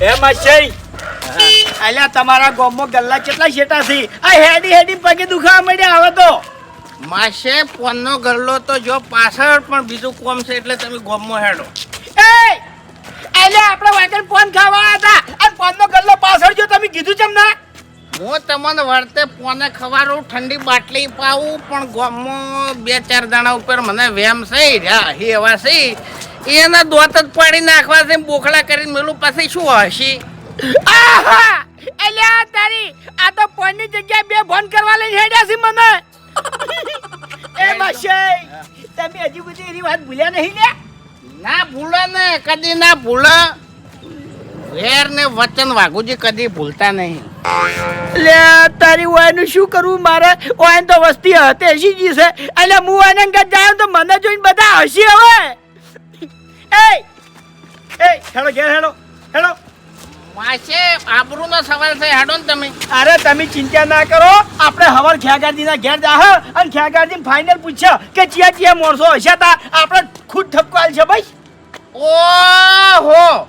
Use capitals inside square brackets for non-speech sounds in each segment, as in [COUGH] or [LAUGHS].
એ માસી અલ્યા તમારા ગોમમાં ગલ્લા કેટલા શેટા છે? આ હેડી હેડી પગે દુખાવા મળ્યા આવે તો. માસે પોનનો ગલ્લો તો જો પાછળ પણ બીજું કોમ છે એટલે તમે ગોમમાં હેડો. એ અલ્યા આપણે વાગણ પોન ખાવા હતા. અને પોનનો ગલ્લો પાછળ જો તમે કીધું ચમ ના? હું તમને વળતે પોને ખવારું ઠંડી બાટલી પાવું પણ ગોમો બે ચાર દાણા ઉપર મને વેમ છે રહ્યા એવા છે એના દોત જ પાણી નાખવા છે બોખડા કરીને મેલું. પછી શું હશે? આહા! અલ્યા તારી આ તો પોનની જગ્યાએ બે ફોન કરવા લઈને હેડ્યા છે મને. એ માસી તમે હજી બધી એની વાત ભૂલ્યા નહીં લે ના ભૂલો ને કદી ના ભૂલો વેર ને વચન વાઘુજી કદી ભૂલતા નહીં. લે તારી ઓયનું શું કરવું મારે ઓયન તો વસ્તી હતે હસી જી છે. એટલે હું ઓયન ઘર જાઉં તો મને જોઈને બધા હસી હવે. એ એ હેડો ઘેર હેડો હેડો માસે આબરૂનો સવાલ છે હેડો ને તમે. અરે તમે ચિંતા ના કરો. આપણે હવાર ખ્યાગારજીના ઘેર જાહ અને ખ્યાગારજી ફાઇનલ પૂછ્યા કે ચિયા ચિયા મોરસો હશે તા? આપણે ખુદ ઠપકો આલ છે ભાઈ. ઓહો!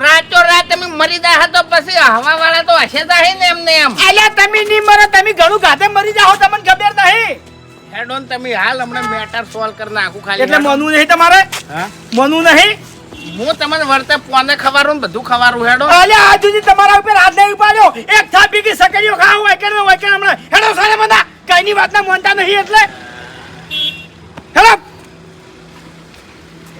રાતો રાત તમે મરી દા તો પછી હવા વાળા તો હશે તા હે ને એમને એમ. એટલે તમે નહીં મરો તમે ઘણું ગાતે મરી જાઓ તમને ખબર નહીં. હેડો ઓન તમે હાલ હમણાં મેટર સોલ્વ કરી નાખું ખાલી. એટલે હેડો. નહીં તમારે? હા? નહીં? હું તમને વર્તે પોને ખવારું ને બધું ખવારું હેડો. અલે આજ સુધી તમારા ઉપર હાથ નહીં ઉપાડ્યો. એક થાપી કે સકડીઓ ખાવ હોય કે હોય કે હમણાં. હેડો સારે બધા. કઈની વાતના માનતા નહીં એટલે? હેડો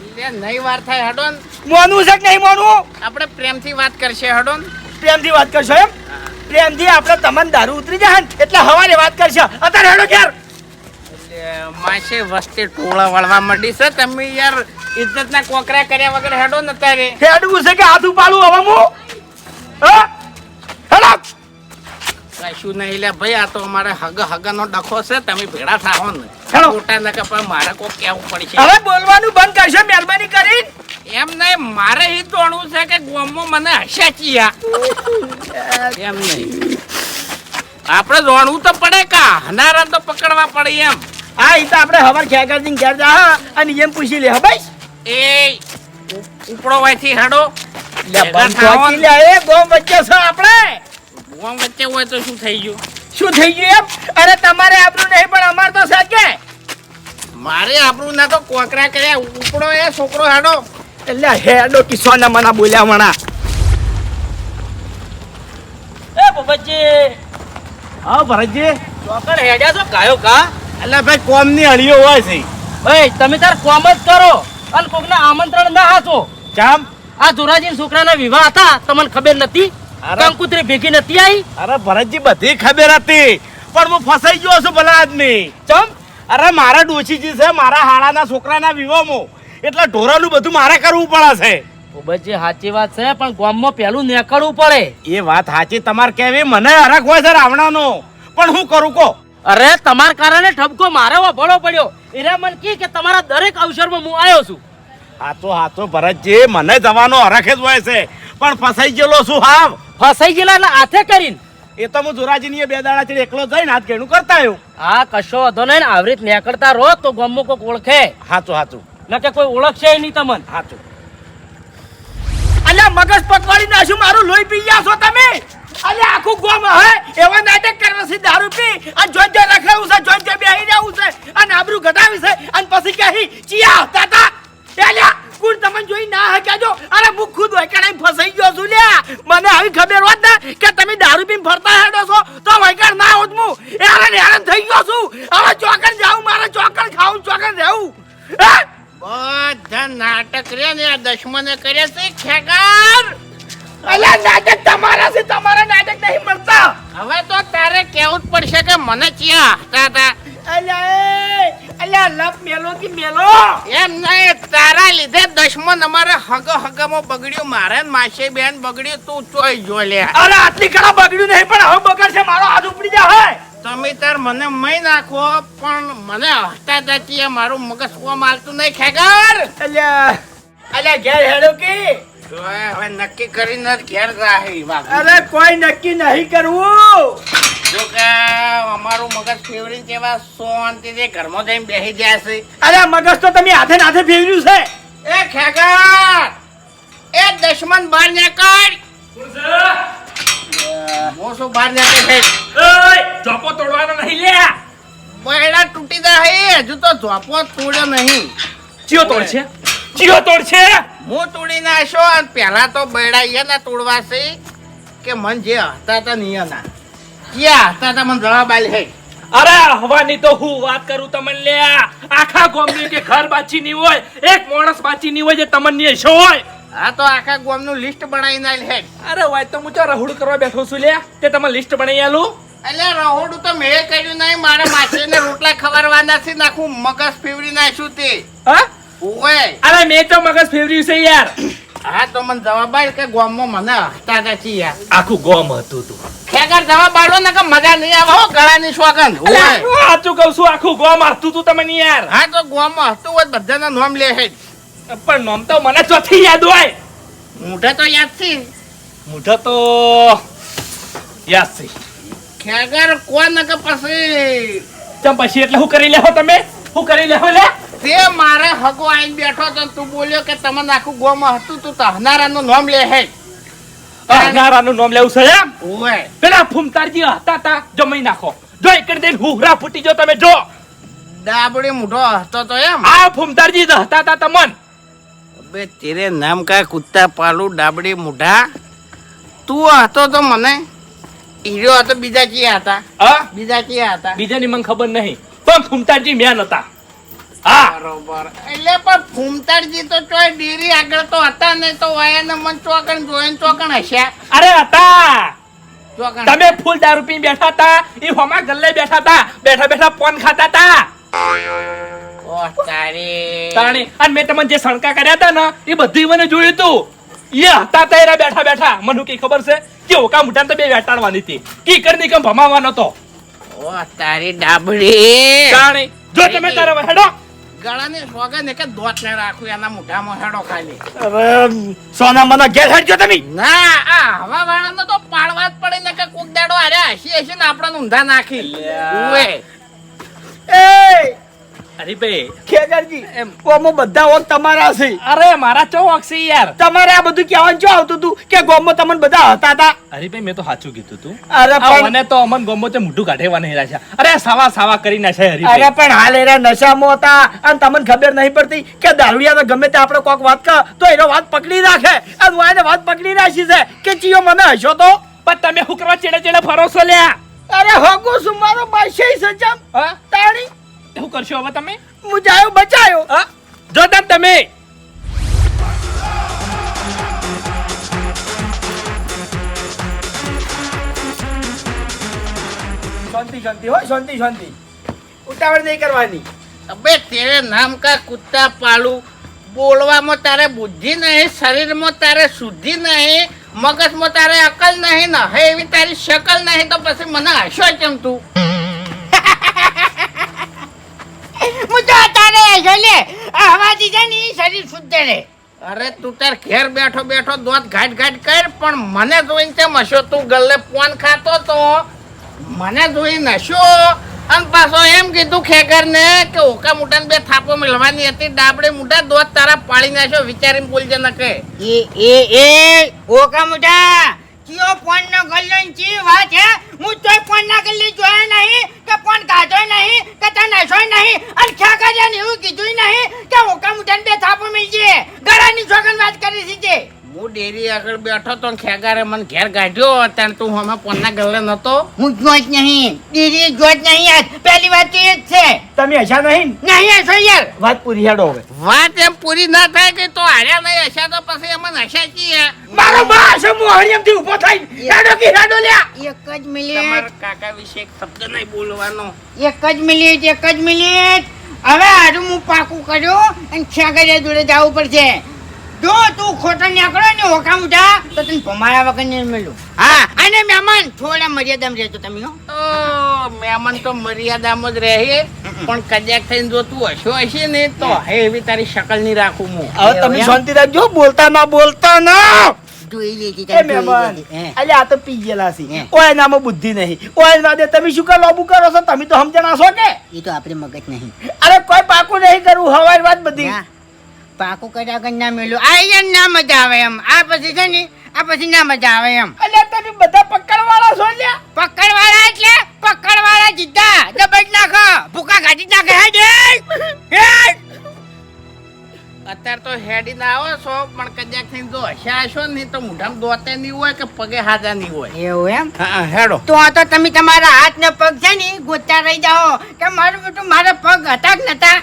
એટલે નહીં વાર થાય હેડો મોનું છે કે નહીં મોનું? આપણે પ્રેમથી વાત કરશે હેડો પ્રેમથી વાત કરશો એમ? પ્રેમથી આપણે તમને દારૂ ઉતરી જાય ને એટલે હવારે વાત કરશે. અત્યારે હેડો ઘેર. માસે વસ્તી ટોળા વળવા માંડી છે. તમે યાર ઇજ્જતના કોકરા કર્યા વગર હેડો ન તારે હેડવું છે કે હાથ ઉપાડું હવે હું? હેડો! કશું નહીં લે ભાઈ આ તો અમારે હગ હગનો ડખો છે તમે ભેડા થાવો ને. ખોટા નકા પણ મારે કોઈ કેવું પડશે. હવે બોલવાનું બંધ કરશો મહેરબાની કરી એમ નહીં મારે એ જોણવું છે કે ગોમો મને હસ્યા ચિયા. એમ નહીં. આપણે જોણવું તો પડે કા? હનારા તો પકડવા પડે એમ. હા એ તો આપણે હવાર ખેગારજી ઘેર જા અને એમ પૂછી લે હા ભાઈ એ ઉપડો વાયથી હાડો. લે બંધ થાઓ લે એ ગોમ વચ્ચે છો આપણે. ગોમ વચ્ચે હોય તો શું થઈ ગયું? શું થઈ ગયું એમ? અરે તમારે આપણું નહીં પણ અમાર તો સાચે મારે આપણું ના તો કોકરા કર્યા ઉપડો એ છોકરો હાડો. એટલે હેડો કિસ્સાના મના બોલ્યા મણા. એ બબજી હા ભરતજી. ચોકડ હેડ્યા છો ગાયો કા? એટલે ભાઈ કોમની હળીઓ હોય છે. ભાઈ તમે તાર કોમ જ કરો. અને કોકને આમંત્રણ ના હાચો જામ. આ ધોરાજી છોકરાના વિવાહ હતા. તમને ખબર નથી કંકુત્રી ભેગી નથી આવી અરે ભરતજી બધી ખબર હતી. પણ હું ફસાઈ ગયો છું ભલા આદમી ચમ? અરે મારા ડોશીજી છે મારા હાડાના છોકરાના વિવાહમાં. એટલે ઢોરાનું બધું મારે કરવું પડે ઉબજી સાચી વાત છે પણ ગામમાં પેલું નીકળવું પડે. એ વાત સાચી. તમારે કેવી મને હરખ હોય છે રાવણાનો. પણ હું કરું કો અરે તમાર કારણે ઠપકો મારે ભળો પડ્યો. એરા મને કી કે તમારા દરેક અવસરમાં હું આવ્યો છું. હાચો હાચો ભરતજી મને જવાનો હરખ જ હોય છે. પણ ફસાઈ ગયેલો છું હાવ. ફસાઈ ગયેલા એટલે હાથે કરીને. એ તો હું જોરાજીની બે દાડા ચડી એકલો જઈને હાથ ઘેણું કરતા આવ્યો. આ કશો વધો નહીં આવી રીત નીકળતા રહો તો ગમો કોઈક ઓળખે. હાચું હાચું. ન કે કોઈ ઓળખશે નહીં તમને. હાચું. અલ્યા મગજ પકવાડી નાખ્યું મારું લોહી પી ગયા છો તમે? અલ્યા આખું ગોમ હે? એવા નાટક કરવા છે, દારૂ પી અને જોઈ જોઈ રખાવું છે, જોઈ જોઈ બેહી રહેવું છે, અને આબરૂ ઘટાવી છે, અને પછી કહી ચિયા તાતા અલ્યા કુણ તમને જોઈ ના હે કેજો અરે હું ખુદ વૈકણ ફસાઈ ગયો છું લ્યા. મને આવી ખબર હોત ને કે તમે દારૂ પીને ફરતા હેડો છો, તો વૈકણ ના હોત હું. હેરાન હેરાન થઈ ગયો છું. હવે ચોકન જાઉં, મારે ચોકન ખાવું ચોકન રહેવું. બધા નાટક રે ને દશમને કર્યા છે, ખેગાર! અલ્યા નાટક તમારા છે તમારા નાટક નહીં મળતા. હવે તો તારે કેવું જ પડશે કે મને ચિયા હતા? હતા અલ્યા એ લપ મેલો કે મેલો. એમ નહીં તારા લીધે દશમન અમારે હગ હગમાં બગડ્યું. મારે ને બેન બગડ્યું તું ચોઈ જો લે અરે આટલી બગડ્યું નહીં પણ હવે બગડશે મારો હાથ ઉપડી જાય તમે તાર મને મય નાખો પણ મને હસતા હતા મારું મગજ કોમ હાલતું નહીં ખેગર. અલ્યા અલ્યા ઘેર હેડો કે. હવે નક્કી કરીને ઘેર રાહી અરે કોઈ નક્કી નહીં કરવું. જો કે અમારું મગજ ફેવરી જેવા શાંતિથી ઘરમાં જઈને બેસી જાય છે. અરે મગજ તો તમે હાથે નાથે હાથે ફેરવ્યું છે. એ ખેગર! એ દશમન બહાર નીકળ! હું શું બહાર નીકળે છે? ચોપો તોડવાનો નહીં લે. બૈડા તૂટી જાય હજુ તો ઝોપો તોડ્યો નહીં. ચિયો તોડ છે ચિયો તોડ છે હું તોડી નાખ્યો અને પહેલા તો બૈડા એના તોડવા છે કે મન જે હતા હતા નિયના ક્યાં હતા હતા મને જવાબ આલ હે. અરે હવાની તો હું વાત કરું તમને લ્યા. આખા ગોમની કે ઘર બાચી ની હોય એક માણસ બાચી ની હોય જે તમને શો હોય. આ તો આખા ગામનું લિસ્ટ બનાવીને આલ હે. અરે વાય તો હું તો રಹುડ કરવા બેઠો છું લે તે તમે લિસ્ટ બનાવી આલું? એટલે રહોડું તો મેં કર્યું નહીં મારે માછલીને રોટલા ખવારવાના છે નાખું મગજ ફેવરી નાખ્યું તે. હા? ઓય અરે મેં તો મગજ ફેરવ્યું છે યાર. હા તો મને જવાબ આલ કે ગામમાં મને હસતા નથી યાર. આખું ગોમ હતું તું. ખેગર જવાબ આલો ને કે મજા નહીં આવે હો ગળાની ઓય સાચું કહું છું આખું ગોમ હતું તું તમને યાર. હા તો ગામમાં હતું હોય તો બધાના નામ લે હે. પણ નામ તો મને ચોથી યાદ હોય. મોઢે તો યાદ છે. મોઢો તો યાદ છે. ખેગર કોણ કે પછી? ચમ પછી એટલે શું કરી લેહો તમે? શું કરી લેહો લે? તે મારે હગો આઈને બેઠો તો તું બોલ્યો કે તમને આખું ગામમાં હતું તું તો હનારાનું નામ લે હે. હનારાનું નામ લેવું છે એમ? ઓય. પેલા ફૂમતારજી હતા તા જમાઈ નાખો. જો એક દે હુહરા ફૂટી જો તમે જો. ડાબડી મોઢો હતો તો એમ. આ ફૂમતારજી હતા તા તમન. અબે તેરે નામ કા કુત્તા પાલુ ડાબડી મુઢા? તું હતો તો મને. હીરો હતો બીજા ક્યાં હતા? હા? બીજા ક્યાં હતા? બીજાની મને ખબર નહીં. પણ ફૂમતારજી મેન હતા. બરોબર. એટલે પણ ફૂમતારજી તો ચોય ડેરી આગળ તો હતા ને તો વાયાને મન ચોકણ જોઈને ચોકણ હશે. અરે હતા. તમે ફૂલ દારૂ પી બેઠા તા એ હોમા ગલ્લે બેઠા હતા. બેઠા બેઠા પોન ખાતા હતા. તાણી અને મેં તમને જે સણકા કર્યા હતા ને એ બધું મને જોયું તું. એ હતા તા બેઠા બેઠા. મને કઈ ખબર છે કે ઓકા મુઠાને તો બે વેટાડવાની હતી. કી કરી કમ ભમાવાનો તો ઓ તારી ડાબડી. તાણી જો તમે તારા હેડો ગળાની સોગન એક દોત ને રાખું એના મોઢામાં હેડો ખાલી. અરે સોના મને ઘેર હેડજો તમે. ના આ હવા વાળાને તો પાડવા જ પડે ને કે કોક દાડો અરે હસી હસી ને આપણને ઊંધા નાખી. એ અરે ખેગરજી એમ. ઓમો બધા ઓક તમારા છે. અરે મારા ચોક છે યાર. તમારે આ બધું કહેવાનું શું આવતું હતું કે ગોમમાં તમને બધા હતા તા? અરે મેં તો સાચું કીધું તું. અરે પણ મને તો અમન ગોમો તે મોઢું કાઢેવા નહીં રહ્યા અરે સાવા સાવા કરી નાખ્યા અરે પણ હાલ એરા નશામાં હતા. અને તમને ખબર નહીં પડતી કે દારૂડિયા ગમે તે આપણે કોક વાત કર તો એનો વાત પકડી રાખે. અને હું એને વાત પકડી રાખી છે કે ચિયો મને હશો તો? પણ તમે હુકરા કરવા ચેડે ચેડે ફરો છો લ્યા? અરે હોગો શું મારો બાદશાહ સજમ તાણી? શું કરશો હવે તમે? હું જાયો બચાયો. હા? જો તમે શાંતિ શાંતિ. હો શાંતિ શાંતિ. ઉતાવળ નહીં કરવાની. અબે તેરે નામ કા કુત્તા પાલુ બોલવામાં તારે બુદ્ધિ નહીં શરીરમાં તારે શુદ્ધિ નહીં મગજમાં તારે અકલ નહીં ન હે એવી તારી શકલ નહીં તો પછી મને હસો કેમ તું? હશો લે આ હવા દીધા ને ઈ શરીર શુદ્ધ રહે. અરે તું તાર ઘેર બેઠો બેઠો દોત ઘાટ ઘાટ કર પણ મને જોઈને કેમ હશો? તું ગલ્લે પોન ખાતો તો. મને જોઈ નશો અને પાછો એમ કીધું ખેકર ને કે ઓકા મોટા બે થાપો મેળવાની હતી ડાબડે મોટા દોત તારા પાળી નાખ્યો વિચારીને બોલજે ન કે એ એ એ ઓકા મોટા ચિયો ફોન નો ગલ્લો ને ચી વાત હે? હું તોય ફોન ના ગલ્લે જોયા નહીં, કે ફોન કાઢો નહીં, કે તને નશો નહીં, અને ખ્યા કાઢ્યા ને એવું કીધું નહીં, કે ઓકા મોટા બે થાપો મિલજે ગળાની છોકન વાત કરી છે તે હું ડેરી આગળ બેઠો તો ખેગારે મને ઘેર કાઢ્યો ત્યારે તું હમે પોનના ગલ્લે નતો હું જો જ નહીં. ડેરી જો જ નહીં આજ. પહેલી વાત તો એ જ છે. તમે હશા નહીં? નહીં હશો યાર. વાત પૂરી હેડો હવે. વાત એમ પૂરી ના થાય કે તો હાર્યા નહીં હશા તો પછી એમાં નશા છીએ મારો બા હશે હું હરિયમથી ઊભો થઈ હેડો કે હેડો લ્યા. એક જ મિનિટ. તમારા કાકા વિશે એક શબ્દ નહીં બોલવાનો. એક જ મિનિટ એક જ મિનિટ. હવે હારું હું પાકું કર્યું અને ખેગારે જોડે જવું પડશે. જો તું ખોટા નીકળો ને હોકા જા તો તને ભમાયા વગર ને મળ્યું હા. અને મહેમાન થોડા મર્યાદામાં રહેજો તમે હો. મહેમાન તો મર્યાદામાં જ રહે પણ કદાચ થઈને જો તું હશો હશે ને તો હે એવી તારી શકલની રાખું હું. હવે તમે શાંતિ રાખજો બોલતા ના બોલતા ના. જોઈ લેજે એ મહેમાન અલે આ તો છે. હે. બુદ્ધિ નહીં. ઓય ના દે તમે શું લોબુ કરો છો? તમે તો સમજણા છો કે? એ તો આપણે મગજ નહીં. અરે કોઈ પાકું નહીં કરવું હવાઈ વાત બધી. પાકું કર્યા વગર ના મેલું આ યાર ના મજા આવે એમ. આ પછી છે ને આ પછી ના મજા આવે એમ. અલ્યા તમે બધા પકડવાળા છો લ્યા? પકડવાળા એટલે પકડવાળા જીદ્દા. દબાઈ નાખો. ભૂકા કાઢી નાખે. હેડ હેડ. અત્યારે તો હેડી ના આવો છો પણ કદાચ થઈ જો હસ્યા હશો ને તો મોઢામાં દોતે નહીં હોય કે પગે હાજા નહીં હોય. એવું એમ? હા હેડો. તો આ તો તમે તમારા હાથ ને પગ છે ને ગોતા રહી જાઓ. કે મારું બેટું મારા પગ હતા કે નતા?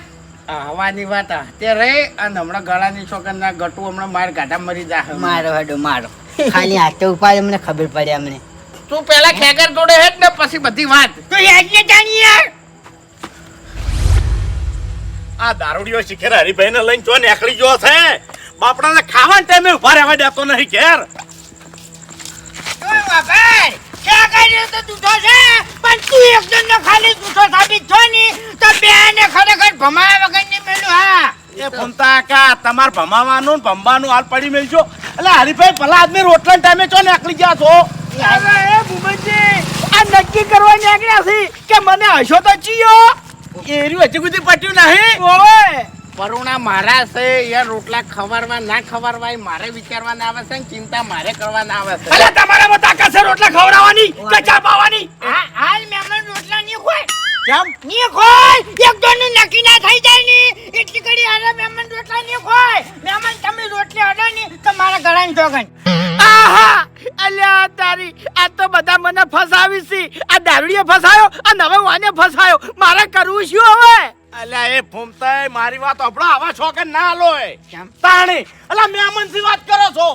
હવાની વાત તે રે અને હમણાં ગળાની છોકરના ગટુ હમણાં માર ગાઢા મરી જા મારો હડો મારો. ખાલી હાથે ઉપાડે મને ખબર પડે અમને. તું પેલા ખેગર જોડે હેડ ને પછી બધી વાત. તો યાજ્ઞ ને જાણી યાર. આ દારૂડિયો શિખર હરિભાઈ ને લઈને જો નેકળી ગયો છે. બાપડાને ખાવાના ટાઈમે ઊભા રહેવા દેતો નહીં ઘેર. ઓય કર્યું તો છે? પણ તું એક જણ ખાલી દૂધો સાબિત છો ની તો બે ને ખરેખર ભમાયા વગરની મેલું હા? એ ભમતા કા તમાર ભમાવાનું ને ભમવાનું હાલ પડી મેલજો. એટલે હરિભાઈ ભલા આદમી રોટલા ટાઈમે ચો નીકળી ગયા છો? એ ભૂપતજી આ નક્કી કરવા નીકળ્યા છે કે મને હશો તો ચીયો? એર્યું હજી સુધી પટ્યું નહીં? ઓય પરુણા મારા છે યાર રોટલા ખવારવા ના ખવારવા એ મારે વિચારવાના આવે છે ને ચિંતા મારે કરવાના આવે છે. અલ્યા તમારામાં તાકાત છે રોટલા ખવડાવવાની કે ચા પાવાની? હા હાલ મહેમાન રોટલા ની ખોય. કેમ? ની ખોય. એક દોનનું નક્કી ના થઈ જાય ની. એટલી ઘડી મેમ મહેમાન રોટલા ની ખોય. મેમ તમે રોટલી અડો ની તો મારા ગળાની જોગન આહા! અલ્યા તારી આ તો બધા મને ફસાવી છે. આ દારૂડીએ ફસાયો અને હવે વાને ફસાયો. મારે કરવું શું હવે? અલ્યા એ ફૂમતાય મારી વાત આપણો આવા છોકર ના લોય કેમ? તાણી અલ્યા મેમનથી વાત કરો છો.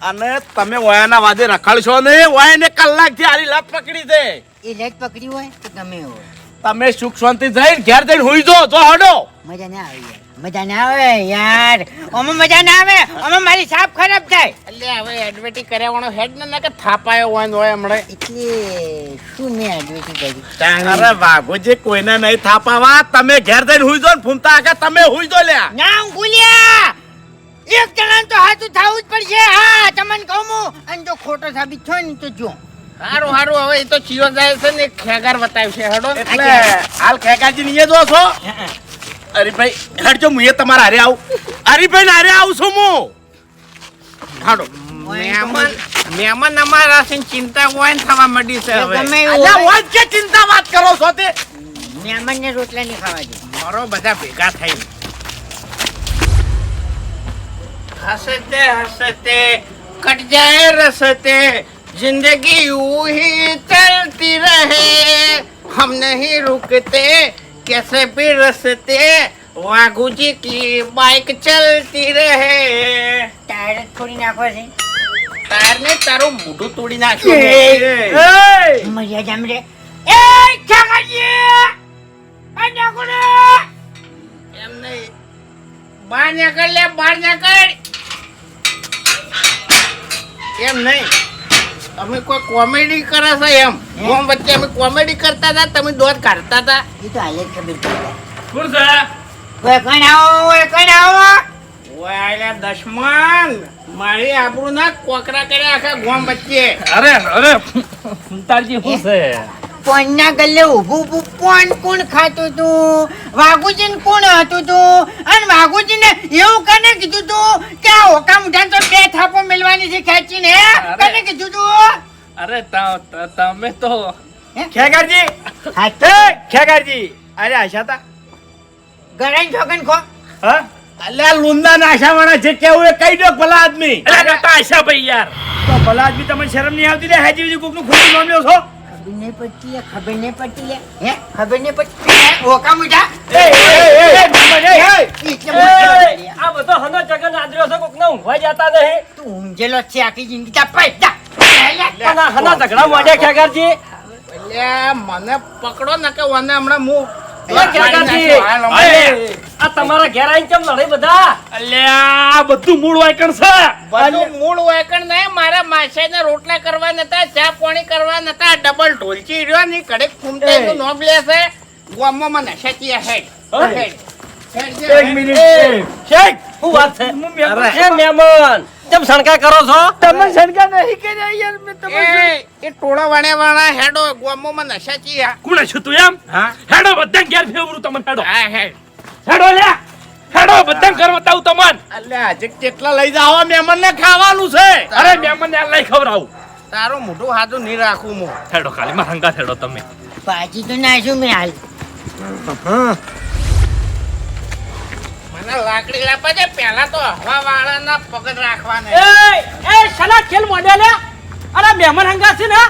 અને તમે વયાના વાદે રખડશો ને વયાને કલાકથી આરી લત પકડી દે એ લત પકડી હોય તો ગમે હોય? તમે સુખ શાંતિ જઈને ઘેર જઈને હોઈ જો જો હડો. મજા ના આવી યાર મજા ના આવે યાર. ઓમાં મજા ના આવે. ઓમાં મારી સાપ ખરાબ થાય. એટલે હવે એડવર્ટી કર્યાવાનો હેડ ને ના કે થાપાયો હોય હોય હમણે. એટલે શું મેં એડવેટી કરી અરે વાઘોજી કોઈને નહીં થાપાવા તમે ઘેર જઈને હુઈ જો ને ફૂમતા આગળ તમે હુઈ જો લ્યા. ના હું ભૂલ્યા. એક જણા તો હાથું થાવું જ પડશે. હા તમને કહું હું. અને જો ખોટો સાબિત થયો ને તો જો. સારું સારું હવે એ તો ચિયો જાય છે ને ખેગાર બતાવ્યું છે હેડો. એટલે હાલ ખેગાજી ની જો છો. હરીભાઈ હેડજો હું એ તમારા હારે આવું હરીભાઈ ને હારે આવું છું હું હાડો મહેમાન મહેમાન અમારા છે ને ચિંતા હોય ને થવા માંડી છે હવે ગમે એવું અલ્યા હોય, વાત કે ચિંતા વાત કરો છો તે મહેમાનને રોટલા નહીં ખાવા દે મારો બધા ભેગા થઈ હસતે હસતે કટ જાય રસતે जिंदगी यूं ही चलती रहे हम नहीं रुकते कैसे भी रसते वागू जी की बाइक चलती रहे ટાયર જ થોડી નાખો છે તાર ને તારું મોઢું તોડી નાખ્યું એ! મર્યા જામ રે એ ચાકાજી આ નાખોને એમ નહીં બહાર નીકળ લે બહાર નીકળ એમ નહીં અમે કોઈ કોમેડી કરે છે એમ. ગોમ વચ્ચે અમે કોમેડી કરતા હતા તમે દોત કાઢતા હતા. એ તો હાલે ખબર પડી કોણ છે? ઓય કણ આવો ઓય કણ આવો? ઓય આયલા દશમન મારી આપણું ના કોકરા કર્યા આખા ગોમ વચ્ચે. અરે અરે ફૂમતાજી હું છે? પોનના ગલ્લે ઊભું ઊભું પોન કોણ ખાતું તું? વાઘુજીને કોણ હતું તું? અને વાઘુજીને એવું કને કીધું તું કે આ ઓકા મુઠા તો બે થાપો મેલવાની છે ખેંચીને? હે? કને કીધું તું? અરે તમે તો ખેગારજી. હાથે ખેગારજી. અરે આશા તા. ગરાઈ છોકન ખો. હા? અલ્યા લુંદા નાશા વાળા જે કેવું એ કહી દો ભલા આદમી. અરે બેટા આશા ભાઈ યાર. તો ભલા આદમી તમને શરમ નહીં આવતી લે હાજી બીજું કોકનું ખોટું નામ લ્યો છો. એ, એ. એટલે મોટી એ, આ બધો હનો જગન આદર્યો છે કોકને ઊંઘવા જતા નહીં તું ઊંઘેલો જ છે આખી જિંદગી તા પૈ પણ આ હના ઝઘડા માંડ્યા ખેગારજી એટલે મને પકડો ને કે મને હમણાં હું આ તમારા ઘેર આવીને કેમ લડાઈ બધા? અલ્યા બધું મૂળ વાયકણ છે. બધું મૂળ વાયકણ નહીં મારા માસાને રોટલા કરવા નતા ચા પાણી કરવા નતા ડબલ ઢોલચી રહ્યો ની કડક ફૂમતે નું નોમ લે છે. ગામમાં મને નશાચી હેડ હેડ. એક મિનિટ વાત છે? હું મેં- એ મહેમાન. કેમ શણકા કરો છો? તમે શણકા નહીં કર્યા યાર મે તમે એ એ ટોળા વાણે વાળા હેડો ગામમાં નશાચી હા કોણે છું તું એમ હેડો બધા ઘેર ફેવરું તમને હેડો. હા હે હેડો લે. હેડો બધા ઘર તાવ તમન. અલ્યા આજે કેટલા લઈ જાવ મહેમાન ને ખાવાનું છે. અરે મેમન ને લઈ ખવડાવું. તારો મોટો હાજો નહીં રાખું મો હેડો ખાલી માં હંગા હેડો તમે. પાજી તો નાશું મે હાલ. મને લાકડી લાવવા દે પહેલા તો હવા વાળાના પગડ રાખવાના. એ એ શના ખેલ મોડ્યા લે? અરે મહેમાન હંગા છે ને?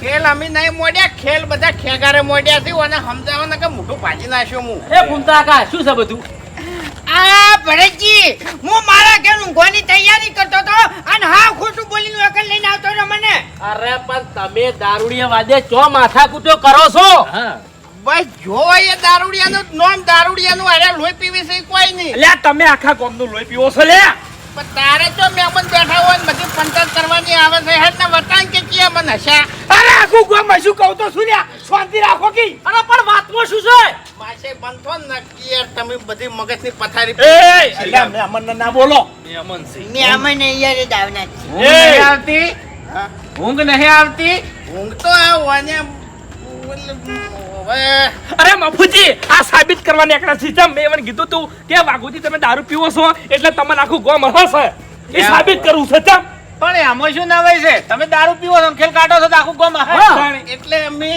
ખેલ અમે નહીં મોડ્યા ખેલ બધા ખેગારે મોડ્યા છે અને સમજાવવાના કે મોટું ભાજી નાખ્યું હું. એ કુંતા કા શું છે બધું? આ ભરતજી હું મારા ઘેર ઊંઘવાની તૈયારી કરતો હતો અને હા ખોટું બોલીને વકલ લઈને આવતો રહ્યો મને. અરે પણ તમે દારૂડિયા વાદે ચો માથા કૂટો કરો છો? બસ જો એ દારૂડિયાનું નોમ દારૂડિયાનું અરે લોહી પીવી છે કોઈ નહીં. લે તમે આખા ગામનું લોહી પીવો છો લે. પણ તારે તો મહેમાન બેઠા હોય ને બધી પંચાયત કરવાની આવે છે હેડ ને વટાણ કે કે મને હશા? અરે આખું ગામ શું કહું તો શું લ્યા શાંતિ રાખો કી. અરે પણ વાતમાં શું છે? માસે બંધો નક્કી યાર તમે બધી મગજની પથારી એ અલ્યા મહેમાન ના બોલો. મેમન છે. મેં અમને અહીંયા જ છે. એ. નહીં આવતી? ઊંઘ નહીં આવતી? ઊંઘ તો આવવાને હવે. અરે મફુજી આ સાબિત કરવા નીકળ્યા છે જેમ મેં કીધું તું કે વાઘુજી તમે દારૂ પીવો છો એટલે તમને આખું ગોમ હશે. એ સાબિત કરવું છે પણ એમાં શું નવાઈ છે? તમે દારૂ પીવો છો ખેલ કાઢો છો તો આખું ગામ. એટલે અમે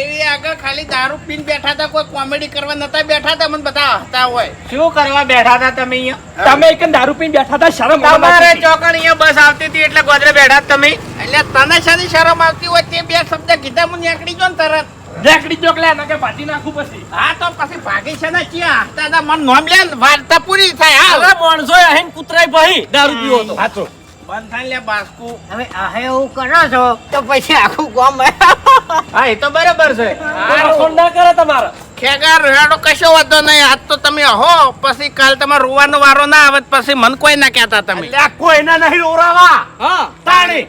એવી આગળ ખાલી દારૂ પીને બેઠા હતા કોઈ કોમેડી કરવા નતા બેઠા હતા મને બધા હતા હોય. શું કરવા બેઠા હતા તમે અહીંયા? તમે એક દારૂ પીને બેઠા હતા શરમ તમારે ચોકણ અહીંયા બસ આવતી હતી એટલે ગોદરે બેઠા તમે. એટલે તને શાની શરમ આવતી હોય તે બે શબ્દ કીધા મને નીકળી ગયો ને તરત. રેકડી ચોક લે નકે ભાજી નાખું પછી. હા તો પછી ભાગી છે ને ચિયા દાદા મન નોમ લે વાર્તા પૂરી થાય અરે હા માણસો અહીં કૂતરાય ભાઈ દારૂ પીવો તો. સાચું બંધ થાય લે બાસ્કુ. હવે આહે એવું કરો છો તો પછી આખું ગામ હા એ તો બરાબર છે. ફોન ના કરે તમારે. ખેગાર રેડો કશો વાંધો નહીં આજ તો તમે હો પછી કાલ તમારે રોવાનો વારો ના આવે પછી મન કોઈ ના કહેતા તમે. અલ્યા કોઈના નહીં રોરાવા. હા. તાણી.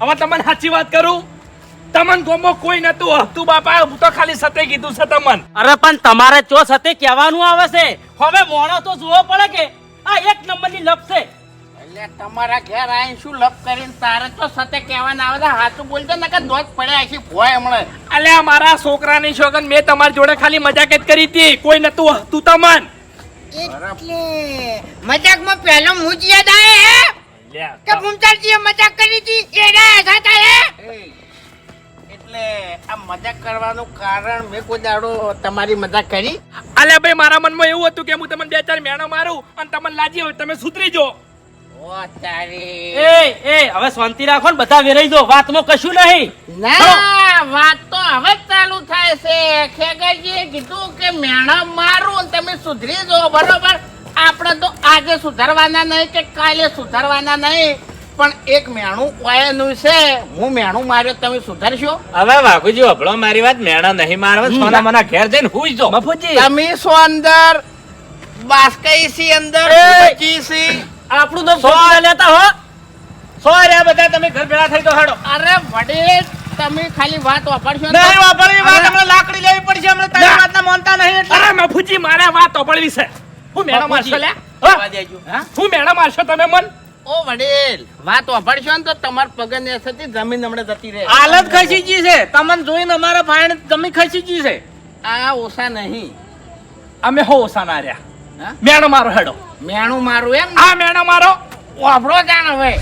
હવે તમને સાચી વાત કરું. તમને ગોમો કોઈ નતું હતું બાપા હું તો ખાલી સતે કીધું છે તમન. અરે પણ તમારે ચો સતે કહેવાનું આવે છે? હવે મોણો તો જોવો પડે કે આ એક નંબરની લપ છે. એટલે તમારા ઘેર આવીને શું લપ કરીને તારે તો સતે કહેવાના આવે છે? હાથું બોલતો નકર દોત પડ્યા છે ભોય હમણાં. અલ્યા મારા છોકરાની છોકન મેં તમારી જોડે ખાલી મજાક જ કરી હતી. કોઈ નતું હતું તમન. એટલે મજાકમાં પહેલો હું જ યાદ આવે હે? કે ભૂમતાલજીએ મજાક કરી હતી? એ રહ્યા હતા હે? એ, એટલે આ મજાક કરવાનું કારણ મેં કોઈ દાડો તમારી મજાક કરી? અલ્યા ભાઈ મારા મનમાં એવું હતું કે હું તમને બે ચાર મેણા મારું અને તમને લાજી હોય તમે સુધરી જો ઓ તારી. એ એ હવે શાંતિ રાખો ને બધા વેરાઈ જો વાતમાં કશું નહીં. ના વાત તો હવે ચાલુ થાય છે. ખેગરજીએ કીધું કે મેણા મારું તમે સુધરી જો બરોબર? આપણે તો આજે સુધારવાના નહીં કે કાલે સુધારવાના નહીં. પણ એક મેણું ઓયાનું છે. હું મેણું માર્યો તમે સુધારશો? હવે વાઘુજી હભળો મારી વાત મેણા નહીં મારવા સોના મના ઘેર જઈને હુઈ જો મફુજી. તમે સો અંદર? બાસ્કઈ સી અંદર! બચી સી? આપણું તો સો લેતા હો. સો રહ્યા બધા તમે ઘર ભેળા થઈ તો હાડો અરે વડે તમે ખાલી વાત વાપરશો નહીં વાપરવી વાત અરે, લાકડી લેવી પડશે હમણાં તારી ના. માનતા નહીં એટલે. અરે મફુજી મારે વાત વાપરવી છે. હું મેણા મારશો લે. હું મેણા મારશો તમે મન. ઓ વડીલ વાત વાપરશો ને તો તમાર પગે ને થતી જમીન હમણાં જતી રહે. હાલત ખસી ગઈ છે. તમને જોઈને અમારા જમીન ખસી ગઈ છે. આ ઓછા નહીં. અમે હો ઓસાના રહ્યા. મેણો મારો હેડો. મેણું મારું એમ? આ મેણો મારો. વાપરો જાણ હવે.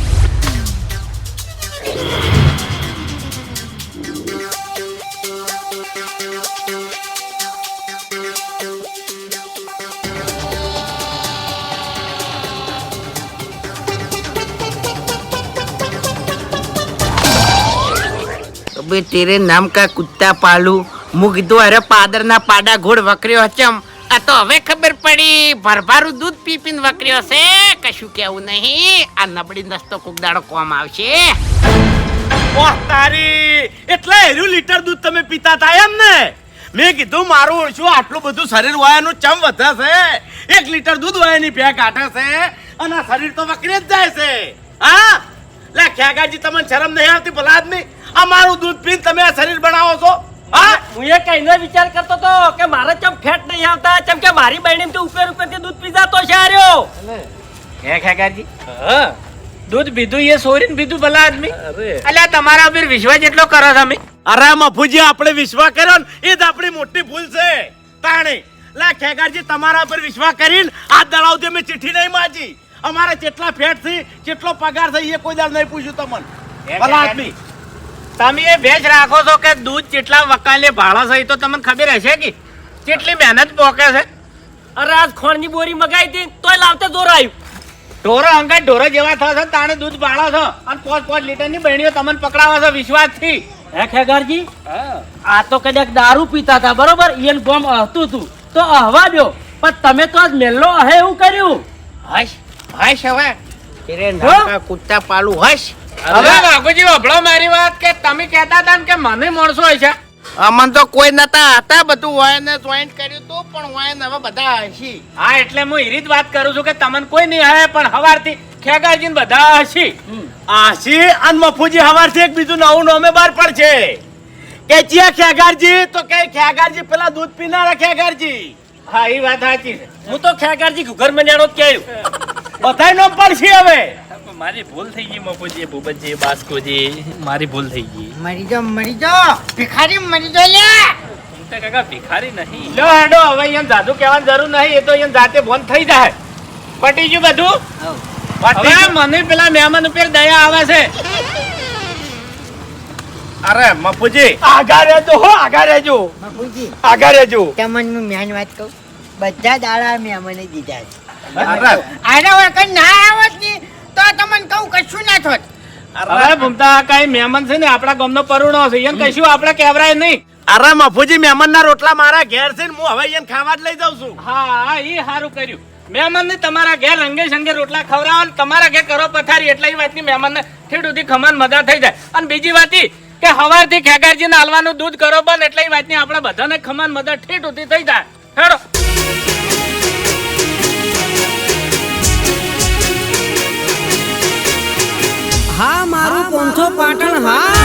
બે તેરે નામ કા કુત્તા પાલું. મું કીધું, અરે પાદર ના પાડા ઘોડ વકર્યો હચમ. આ તો હવે ખબર પડી. ભરભારું દૂધ પી પીને વકર્યો છે. કશું કેવું નહીં. આ નબળી નસ્તો કોક દાડો કોમ આવશે. ઓહ તારી, એટલે હેરું લીટર દૂધ તમે પીતા હતા એમ ને? મેં કીધું, મારું ઓળશું આટલું બધું શરીર વાયાનું ચમ વધે છે? એક લીટર દૂધ વાયાની ભે કાઢે છે અને શરીર તો વકરી જ જાય છે. હા? લે, ખ્યાગાજી, તમને શરમ નહીં આવતી, ભલા આદમી? આ મારું દૂધ પીને તમે આ શરીર બનાવો છો? હા? હું એ કઈને વિચાર કરતો તો કે મારે ચમ ફેટ નહીં આવતા ચમ કે મારી બહેણી તો ઉપર ઉપરથી દૂધ પીધા તો છે આર્યો. હે ખેગાજી દૂધ પીધું એ સોરીને પીધું ભલા આદમી. અલ્યા તમારા ઉપર વિશ્વાસ જેટલો કરો તમે અરે મફુજી આપણે વિશ્વાસ કર્યો ને એ જ આપણી મોટી ભૂલ છે. તાણી. લા ખેગારજી તમારા પર વિશ્વાસ કરીને આ દળાવતી અમે ચિઠ્ઠી નહીં માજી અમારે કેટલા ફેટથી કેટલો પગાર થઈ એ કોઈ દાડ નહીં પૂછ્યું તમને. ભલા આદમી. તમે એ ભેજ રાખો છો કે દૂધ જેટલા વકાલે ભાડા છે તો તમને ખબર હશે કે કેટલી મહેનત પોકે છે? અરે આજ ખોણની બોરી મગાવી હતી તોય લાવતે જોર આવ્યું. ઢોરો અંગે ઢોરો જેવા થશે ને તાણે દૂધ ભાડો છો. અને પાંચ પાંચ લીટરની બહેણીઓ તમને પકડાવો છો વિશ્વાસથી હે ખેગારજી? આ તો કદાચ દારૂ પીતા હતા બરોબર? ઈયન બોમ્બ હતું. તું તો અહવા દ્યો પણ તમે તો આજ મેલ્લો અહે એવું કર્યું. હશ હશ હવે. કુત્તા પાલું હશ. હવે બાપુજી વભળો મારી વાત કે તમે કહેતા હતા ને કે મને માણસો હોય છે. અમન તો કોઈ નતા હતા બધું વાયને જોઈન્ટ કર્યું તો પણ વાયન હવે બધા હશી હા એટલે હું એરી જ વાત કરું છું કે તમને કોઈ નહીં હે પણ હવારથી ખેગારજી ને બધા હશી આશી અને મફુજી હવારથી એક બીજું નવું નોમે બહાર પડશે. કે ચિયા ખેગારજી તો કે ખેગારજી પેલા દૂધ પીનારા ખેગારજી. હા એ વાત સાચી હું તો ખેગારજી ઘુઘર મન્યાણો જ કહ્યું. [LAUGHS] બધાય નોમ પડશે હવે. મારી ભૂલ થઈ ગઈ મફુજી ભૂપતજી બાસ્કોજી. મારી ભૂલ થઈ ગઈ. મરી જો મરી જો ભિખારી મરી જો લે. હું તો કાકા ભિખારી નહીં. લો હેડો હવે એમ જાદુ કહેવાની જરૂર નહીં એ તો એમ જાતે બંધ થઈ જાય. પટી ગયું બધું? હવે મને પેલા મહેમાન ઉપર દયા આવે છે. અરે મફુજી. આગા રહેજો હો આગા રહેજો. બાપુજી આગા રહેજો. તમને હું મેન વાત કહું? બધા દાડા મેં અમને દીધા છે. અરે. આના વખત ના આવત ને. તો તમને કહું કશું ના થોત. અરે ભૂમતા કઈ મહેમાન છે ને આપણા ગામનો પરુણો છે. એને કશું આપણે કહેવરાય નહીં. અરે મફુજી મહેમાનના રોટલા મારા ઘેર છે ને હું હવે એને ખાવા જ લઈ જાઉં છું. હા એ સારું કર્યું. મહેમાન ને તમારા ઘેર રંગે સંગે રોટલા ખવડાવો ને તમારા ઘેર કરો પથારી એટલે એ વાતની મહેમાન ને ઠેડ સુધી ખમાન મજા થઈ જાય. અને બીજી વાત ઈ કે હવારથી ખેગારજી ને હાલવાનું દૂધ કરો બંધ એટલે એ વાતની આપણે બધાને ખમાન મજા ઠેઠ ઉધી થઈ જાય. હેડો. પોંચો પાટણ હા.